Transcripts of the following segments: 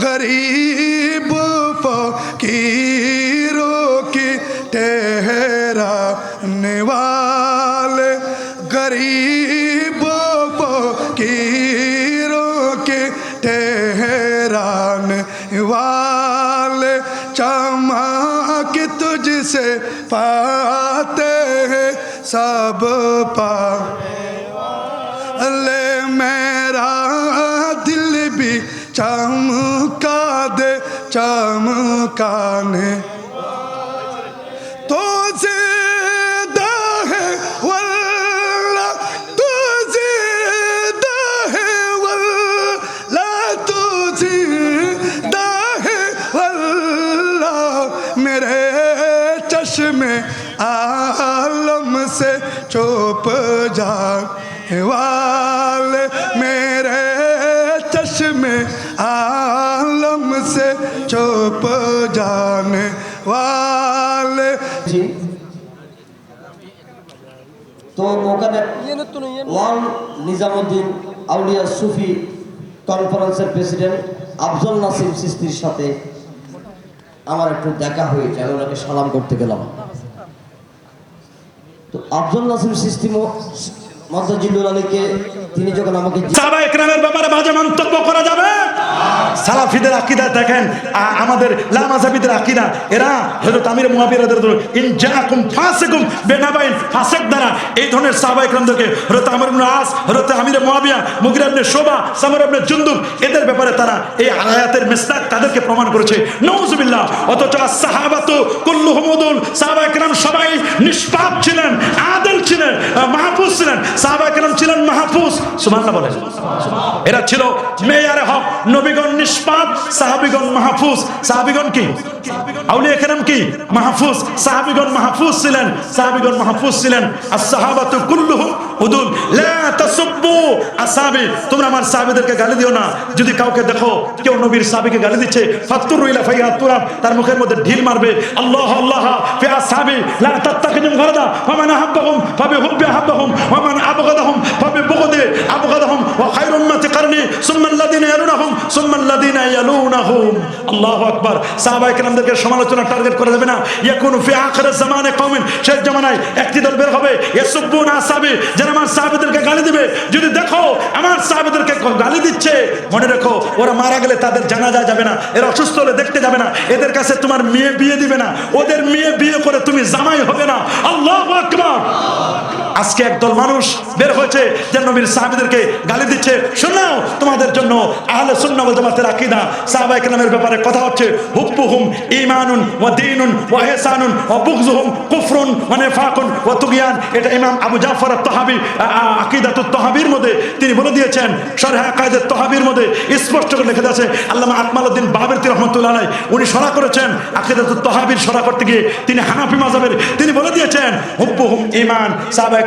غریب فقیروں کی تہران والے غریب فقیروں کی تہران والے چمک تجھ سے پاتے ہیں سب پا لے میرا دل بھی چم चमकाने तो ज़िंदा है, वल्ला तू ज़िंदा है, वल्ला तू है, वल्ला। मेरे चश्मे आलम से चुप जा वाले वाले তো ওখানে ওয়ান নিজামুদ্দিন আউলিয়া সুফি কনফারেন্সের প্রেসিডেন্ট আফজল নাসিম সিস্তির সাথে আমার একটু দেখা হয়েছে আমি ওনাকে সালাম করতে গেলাম। তো আফজল নাসিম সিস্তি মদ্দাজিল্লুল আলীকে তিনি যখন আমাকে সাহাবা একরামের ব্যাপারে বাজে মন্তব্য করা যাবে? সালাফিদের আকিদা দেখেন আমাদের লামাজাবিদের আকিদা, এরা হযরত আমির রাদিয়াল্লাহু ইন জাআকুম ফাসিকুম বেনাবাইন দ্বারা। এই ধরনের সাহাবা একরামদেরকে হযরত আমর ইবনে আস, হযরত আমির মুয়াবিয়া ইবনে শোবা ইবনে জুনদুব, এদের ব্যাপারে তারা এই আয়াতের তাদেরকে প্রমাণ করেছে। নাউজুবিল্লাহ, অথচ সাহাবাতু সাহাবা একরাম সবাই নিষ্পাপ ছিলেন, আদিল ছিলেন মাহফুজ ছিলেন। সাহাবা একরাম ছিলেন মাহফুজ, সুবহানাল্লাহ বলেন। এরা ছিল মেয়ারে হক নবীগণ নিষ্পাপ, সাহাবিগণ মাহফুজ। সাহাবিগণ কি? আউলিয়া কেরাম কি? মাহফুজ। সাহাবিগণ মাহফুজ ছিলেন, সাহাবিগণ মাহফুজ ছিলেন। আর সাহাবাতু কুল্লুহুম উদুল। লা তাসুব্বু আসহাবি তোমরা আমার সাহাবীদেরকে গালি দিও না। যদি কাউকে দেখো কেউ নবীর সাহাবীকে গালি দিচ্ছে ফাতুরু ইলা ফাইহা তুরাব তার মুখের মধ্যে ঢিল মারবে। আল্লাহ আল্লাহ ফি আসহাবি লা তাত্তাখিদুম গারদা। ফামান আহাব্বাহুম ফাবিহুব্বি আহাব্বাহুম। ওয়ামান আবগাদাহুম ফাবিবুগদি আবগাদাহুম। ওয়া খায়রুম উম্মতি কারনি সুম্মাল্লাদিনা ইয়ালুনাহুম ইয়ালুনাহুম। আল্লাহু আকবার। সাহাবায়ে কেরামদেরকে সমালোচনা টার্গেট করা যাবে না। ফি জামানে কওমিন, শেষ জামানায় একটি দল বের হবে। ইয়াসুব্বুনা আসহাবি যারা আমার সাহাবীদেরকে গালি দিবে। যদি দেখো আমার সাহাবীদেরকে গালি দিচ্ছে, মনে রেখো, ওরা মারা গেলে তাদের জানাজা যাবে না। এরা অসুস্থ হলে দেখতে যাবে না। এদের কাছে তোমার মেয়ে বিয়ে দিবে না। ওদের মেয়ে বিয়ে করে তুমি জামাই হবে না। আল্লাহু আকবার। আজকে একদল মানুষ বের হয়েছে, যে নবীর সাহাবীদেরকে গালি দিচ্ছে। শোনাও তোমাদের জন্য আহলে সুন্নাহ ওয়াল জামাতের আকীদা, সাহাবায়ে কেরামের ব্যাপারে কথা হচ্ছে। হুব্বুহুম ঈমানুন ওয়া দীনুন ওয়া ইহসানুন ওয়া বুগযুহুম কুফরুন ওয়া নিফাকুন ওয়া তুগয়ান। এটা ইমাম আবু জাফর আত-তাহাবি আকীদাতুত তাহাবির মধ্যে তিনি বলে দিয়েছেন। শরহ আকায়েদাত তাহাবির মধ্যে স্পষ্ট করে লেখা আছে আল্লামা আকমালউদ্দিন বাবরতি রাহমাতুল্লাহ আলাইহি, উনি শরা করেছেন। আকীদাতুত তাহাবির শরা করতে গিয়ে তিনি হানাফি মাযহাবের, তিনি বলে দিয়েছেন, হুব্বুহুম ঈমান, সাহাবায়ে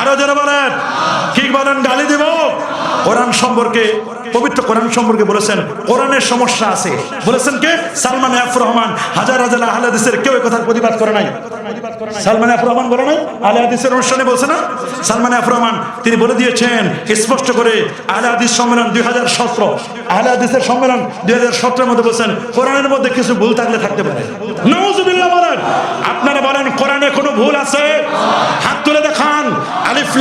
আরও জোরে বলেন। ঠিক বলেন? গালি দিব। কোরআন সম্পর্কে, পবিত্র কোরআন সম্পর্কে বলেছেন, কোরআনের সমস্যা আছে। বলেছেন কে? সালমান এফ রহমান। হাজার হাজার আহলে হাদিসের কেউ কথার প্রতিবাদ করে নাই। সালমান এফ রহমান বলে নাই? আহলে হাদিসের অনুষ্ঠানে বলছে না? সালমান এফ রহমান, তিনি বলে দিয়েছেন, স্পষ্ট করে আহলে হাদিস সম্মেলন দুই হাজার সতেরো। আহলে হাদিসের সম্মেলন দুই হাজার সতেরোর মধ্যে বলছেন, কোরআনের মধ্যে কিছু ভুল থাকলে থাকতে পারে। নওজুবিল্লাহ বলেন। আপনারা বলেন, কোরআনে কোনো ভুল আছে? হাত তুলে দেখান। আলিফ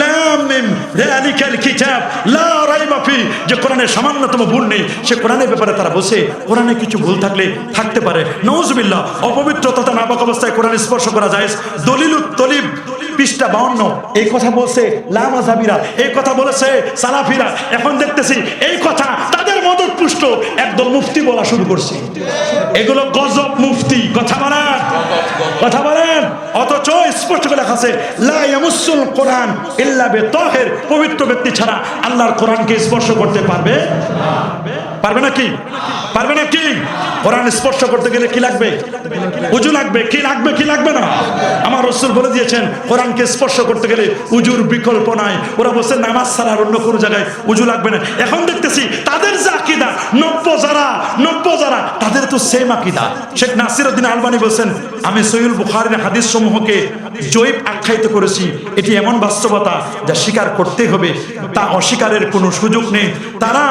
মিম যালিকাল কিতাব, লা রাইবা ফি। যে সামান্যতম ভুল নেই, সে কোরআনের ব্যাপারে তারা বসে কোরআনে কিছু ভুল থাকলে থাকতে পারে। নওজুবিল্লাহ অপবিত্র তথা নাপাক অবস্থায় কোরআন স্পর্শ করা যায় দলিলুত তলিব, পৃষ্ঠা বাউন্ন, এই কথা বলছে এই কথা বলেছে সালাফিরা। এখন দেখতেছি এই কথা তাদের মদত পুষ্ট একদল মুফতি বলা শুরু করছে। এগুলো গজব মুফতি, কথা বলা কথা বলেন। স্পষ্ট করে লেখা আছে, লা ইয়ামুসুল কোরআন ইল্লা বিতাহির পবিত্র ব্যক্তি ছাড়া আল্লাহর কোরআনকে স্পর্শ করতে পারবে? পারবে না কি পারবে না কি কোরআন স্পর্শ করতে গেলে কি লাগবে? উজু লাগবে। কি লাগবে কি লাগবে না? আমার রসুল বলে দিয়েছেন, কোরআনকে স্পর্শ করতে গেলে উজুর বিকল্প নাই। ওরা বলছে, নামাজ ছাড়া অন্য কোনো জায়গায় উজু লাগবে না। এখন দেখতেছি, তাদের যে আকিদা, নব্য যারা নব্য যারা, তাদের তো সেম আকিদা। শেখ নাসিরউদ্দিন আলবানি বলছেন, আমি সহিউল বুখারীর হাদিস সমূহকে জৈব আখ্যায়িত করেছি। এটি এমন বাস্তবতা যা স্বীকার করতে হবে, তা অস্বীকারের কোনো সুযোগ নেই। তারা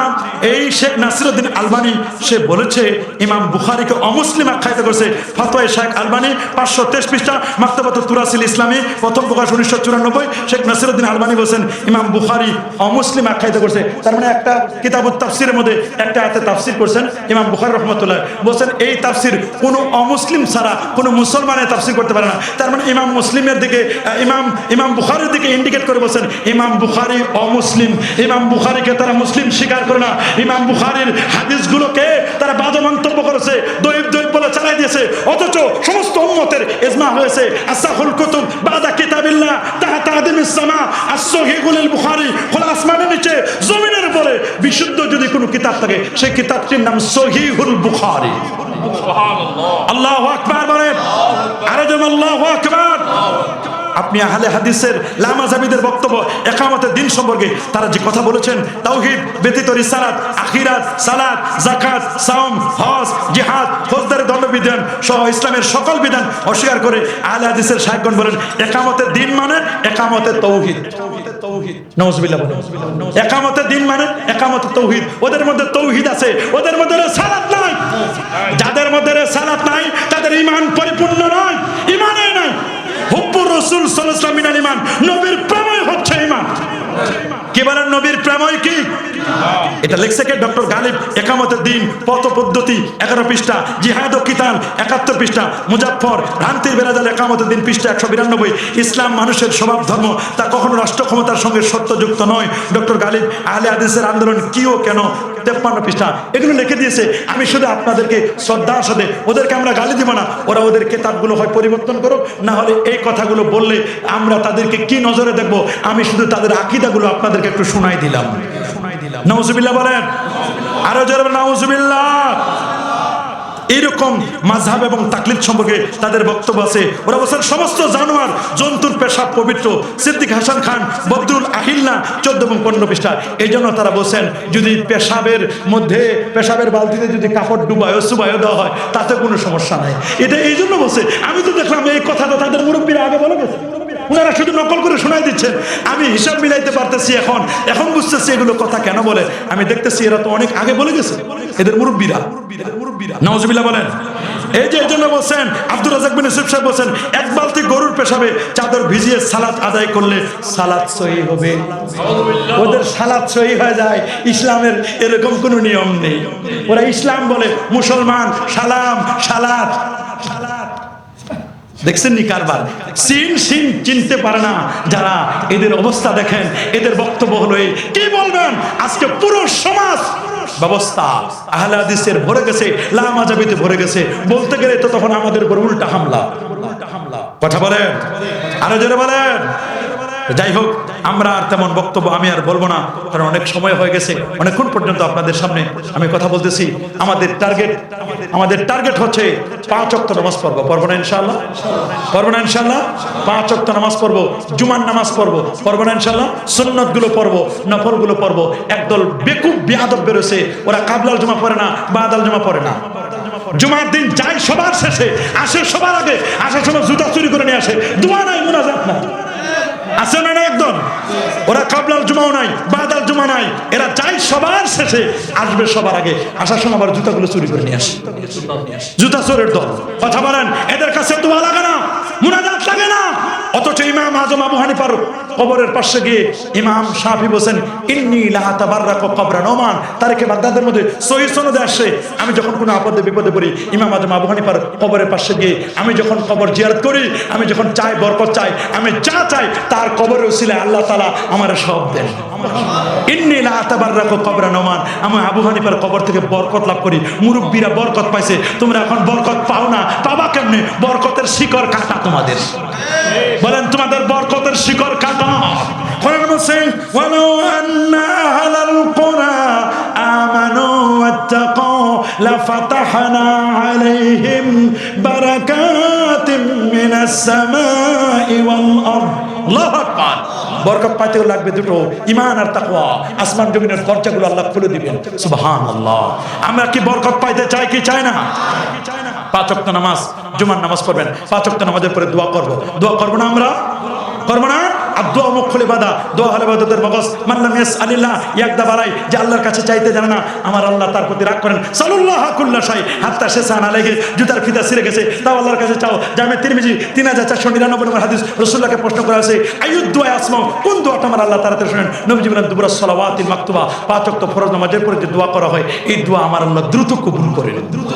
এই শেখ নাসিরউদ্দিন আলবানি, সে বলেছে, ইমাম বুখারীকে অমুসলিম আখ্যায়িত করেছে। ফতোয়া শেখ আলবানি, পাঁচশো তেইশ পৃষ্ঠা, মাক্তবাত তুরাসিল ইসলামী, প্রথম প্রকাশ উনিশশো চুরানব্বই। শেখ নাসিরউদ্দিন আলবানি বলছেন, ইমাম বুখারী অমুসলিম আখ্যায়িত করছে। তার মানে একটা কিতাবুত তাফসিরের মধ্যে একটা হাতে তাফসির করছেন ইমাম বুখারী রহমতুল্লাহ। বলছেন, এই তাফসির কোনো অমুসলিম ছাড়া কোনো মুসলমানের তাফসির করতে পারে না। তার মানে ইমাম মুসলিমের দিকে ইমাম ইমাম বুখারির দিকে ইন্ডিকেট করে বলছেন, ইমাম বুখারি অমুসলিম। ইমাম বুখারিকে তারা মুসলিম স্বীকার করে না। ইমাম বুখারির হাদিসগুলোকে তারা বাজে মন্তব্য করেছে। দৈব দৈব দিয়েছে। অথচ সমস্ত উম্মতের এজমা হয়েছে আসাহুল কুতুব বাদা কিতাবিল্লাহ তাহা তাহাদিম ইসলামা as-সহিহুল বুখারী খোলা আসমানের নিচে জমিনের উপরে। বিশুদ্ধ যদি কোনো কিতাব থাকে সেই কিতাবটির নাম সহিহুল বুখারি। আল্লাহ আকবার বলেন। আরে যেমন আল্লাহ আকবার। আপনি আহলে হাদিসের লামাজাবিদের বক্তব্য একামতের দিন সম্পর্কে তারা যে কথা বলেছেন, তাওহিদ, ব্যতীত রিসালাত, আখিরাত, সালাত জাকাত সাওম, হজ, জিহাদ, ফৌজদারি, দণ্ডবিধান সহ ইসলামের সকল বিধান অস্বীকার করে আহলে হাদিসের সাহেবগণ বলেন, একামতের দিন মানে একামতের তৌহিদ। একামতের দিন মানে একামতের তৌহিদ। ওদের মধ্যে তৌহিদ আছে, ওদের মধ্যে সালাত নাই। যাদের মধ্যে সালাত নাই, তাদের ইমান পরিপূর্ণ নয়। ইমানে রসুল ইমান নবীর প্রেমই হচ্ছে ইমান কি বলেন, নবীর কি? এটা কে? ডক্টর গালিব। একামতের দিন পদ্ধতি, এগারো পৃষ্ঠা, জিহাদ ও কিতাল, একাত্তর পৃষ্ঠা মুজাফর ভ্রান্তির বেরাজাল একামতের দিন, পৃষ্ঠা একশো বিরানব্বই। ইসলাম মানুষের স্বভাব, ধর্ম, তা কখনো রাষ্ট্র ক্ষমতার সঙ্গে সত্যযুক্ত নয়। ডক্টর গালিব, আহলে হাদিসের আন্দোলন কি ও কেন? তেপ্পান্ন পৃষ্ঠা। এগুলো লিখে দিয়েছে। আমি শুধু আপনাদেরকে শ্রদ্ধার সাথে, ওদেরকে আমরা গালি দিব না। ওরা ওদের কেতাবগুলো হয় পরিবর্তন করুক। না হলে এই কথাগুলো বললে আমরা তাদেরকে কি নজরে দেখব? আমি শুধু তাদের আকিদাগুলো আপনাদেরকে একটু শোনাই দিলাম। শোনাই দিলাম নওজুবিল্লাহ বলেন। আরও যারা নাউজুবিল্লাহ। এইরকম মাঝহাব এবং তাকলিদ সম্পর্কে তাদের বক্তব্য আছে। ওরা বলছেন, সমস্ত জানোয়ার জন্তুর পেশাব পবিত্র। সিদ্দিক হাসান খান বদরুল আহিল্লা, চোদ্দ এবং পনেরো পৃষ্ঠা এই জন্য তারা বলছেন, যদি পেশাবের মধ্যে, পেশাবের বালতিতে যদি কাপড় ডুবায় সুবায় দেওয়া হয়, তাতে কোনো সমস্যা নাই। এটা এই জন্য বলছে, আমি তো দেখলাম এই কথাটা তাদের মুরব্বীরা আগে বলে গেছে। ওনারা শুধু নকল করে শোনাই দিচ্ছেন। আমি হিসাব মিলাইতে পারতেছি এখন। এখন বুঝতেছি এগুলো কথা কেন বলে। আমি দেখতেছি এরা তো অনেক আগে বলে গেছে। এদের মুরব্বীরা। বলেন। এই যে এই জন্য বলছেন আব্দুল রাজাক বিন ইউসুফ সাহেব বলছেন, এক বালতি গরুর পেশাবে চাদর ভিজিয়ে সালাত আদায় করলে সালাত সহি হবে। ওদের সালাত সহি হয়ে যায়। ইসলামের এরকম কোনো নিয়ম নেই। ওরা ইসলাম বলে, মুসলমান, সালাম, সালাত। দেখছেন নি কারবার? সিন সিন চিনতে পারে না যারা এদের অবস্থা দেখেন, এদের বক্তব্য হলো এই। কি বলবেন? আজকে পুরো সমাজ ব্যবস্থা আহলে হাদিসের ভরে গেছে লামাজাবিতে ভরে গেছে। বলতে গেলে তো তখন আমাদের উপর উল্টা হামলা। কথা বলেন? আরও জোরে বলেন। যাই হোক, আমরা আর তেমন বক্তব্য আমি আর বলব না, কারণ অনেক সময় হয়ে গেছে। অনেকক্ষণ পর্যন্ত আপনাদের সামনে আমি কথা বলতেছি। আমাদের টার্গেট আমাদের টার্গেট হচ্ছে পাঁচ অক্ট নামাজ পড়ব। পড়ব না ইনশাল্লাহ পড়ব না ইনশাল্লাহ পাঁচ অক্ট নামাজ পড়ব। জুমার নামাজ পড়ব। পড়ব না ইনশাল্লাহ সুন্নতগুলো পড়ব নফলগুলো পড়ব। একদল বেকুব বিয়াদব বেরোছে। ওরা কাবলাল জমা পড়ে না, বাদাল জমা পড়ে না। জুমার দিন যাই সবার শেষে, আসে সবার আগে আসার সময় জুতা চুরি করে নিয়ে আসে। দোয়া নাই, মোনাজাত নাই। আছে না একদম? ওরা কাবলাল জুমাও নাই, বাদাল জুমা নাই। এরা চাই সবার শেষে আসবে সবার আগে। আসার সময় আবার জুতাগুলো চুরি করে নিয়ে আসে। জুতা চোরের দল। কথা বলেন, এদের কাছে দোয়া লাগে না, মুনাজাত লাগে না। অথচ ইমাম আজম আবু হানিফার কবরের পাশে গিয়ে ইমাম শাফি বলছেন, ইন্নি লাহা তাবাররাকু কবরান ওমান। তারিখে বাগদাদের মধ্যে সহি সনদে আসে। আমি যখন কোনো আপদে বিপদে পড়ি, ইমাম আজম আবু হানিফার কবরের পাশে গিয়ে আমি যখন কবর জিয়ারত করি, আমি যখন চাই, বরকত চাই, আমি যা চাই, তার কবরে উসিলায় আল্লাহ তালা আমার সব দেন। ইন্নি লাহা তাবাররাকু কবরান ওমান। আমি আবু হানিফার কবর থেকে বরকত লাভ করি। মুরব্বীরা বরকত পাইছে। তোমরা এখন বরকত পাও না। পাবা কেমনে? বরকতের শিকড় কাটা তোমাদের। বলেন, তোমাদের বরকতের শিকড় কাটা। কোরআন বলছে, ওয়ালাউ আন্না আহলাল কুরা আমানু ওয়াত্তাকু লাফাতাহনা আলাইহিম বারাকাতিম মিনাস সামাই ওয়াল আরদ। আল্লাহু আকবার। বরকত পাইতেও লাগবে দুটো ইমান আর তাকওয়া। আসমান জমিনের দরজাগুলো আল্লাহ খুলে দিবেন। সুবহানাল্লাহ। আমরা কি বরকত পাইতে চাই কি চাই না? পাঁচ নামাজ, জুমার নামাজ পড়বেন। পাঁচ নামাজের পরে দোয়া করব। দোয়া করব না আমরা? করব না? বাদাতের ইয়াস আলিল্লাহ বাড়াই যে আল্লাহর কাছে চাইতে জানে না, আমার আল্লাহ তার প্রতি রাগ করেন। সাল্লাহ কুল্লা সাই হাত্তা শেষা না লেগে জুতার ফিতা ছিঁড়ে গেছে। তাও আল্লাহর কাছে চাও। তিরমিজি, তিন হাজার চারশো নিরানব্বই নম্বর হাদিস রসুল্লাহকে প্রশ্ন করা আসমাও কোন দোয়াটা আমার আল্লাহ শোনেন? মাকতুবা ফরজ নামাজের পরে যে দোয়া করা হয়, এই দোয়া আমার আল্লাহ দ্রুত কবুল করেন দ্রুত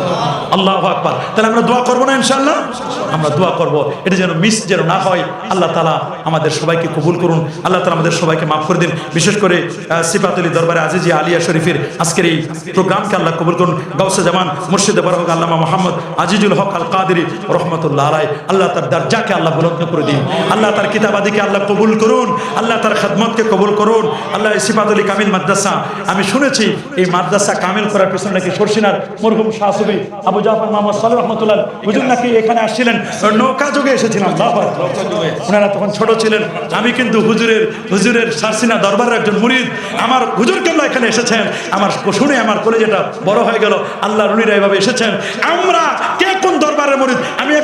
আল্লাহ আকবার। তাহলে আমরা দোয়া করব না ইনশাআল্লাহ? আমরা দোয়া করব। এটা যেন মিস যেন না হয়, আল্লাহ তালা আমাদের সবাইকে কবুল করুন। আল্লাহ তালা আমাদের সবাইকে মাফ করে দিন। বিশেষ করে সিফাতুলি দরবারে আজিজি আলিয়া শরীফের আজকের এই প্রোগ্রামকে আল্লাহ কবুল করুন। গাউসে জামান মুর্শিদে বরহক আল্লামা মোহাম্মদ আজিজুল হক আল কাদেরি রহমতুল্লাহ আলাই আল্লাহ তার দরজাকে আল্লাহ বুলন্দ করে দিন। আল্লাহ তার কিতাবাদিকে আল্লাহ কবুল করুন। আল্লাহ তার খেদমতকে কবুল করুন। আল্লাহ সিফাতুলি কামিল মাদ্রাসা, আমি শুনেছি এই মাদ্রাসা কামিল করার পিছনে নাকি সরসিনার মরহুম শাহসুবি আবু জাফর মোহাম্মদ সাল রহমতুল্লাহ হুজুর নাকি এখানে আসছিলেন? নৌকা যোগে এসেছিলাম ওনারা তখন ছোট ছিলেন। আমি কিন্তু হুজুরের হুজুরের সারসিনা দরবারের একজন মুরিদ। আমার হুজুর কেল্লা এখানে এসেছেন। আমার শুনে আমার কলেজেটা বড় হয়ে গেল। আল্লাহ রুনিরা এভাবে এসেছেন। আমরা কে কোন দরবারের মুরিদ? আমি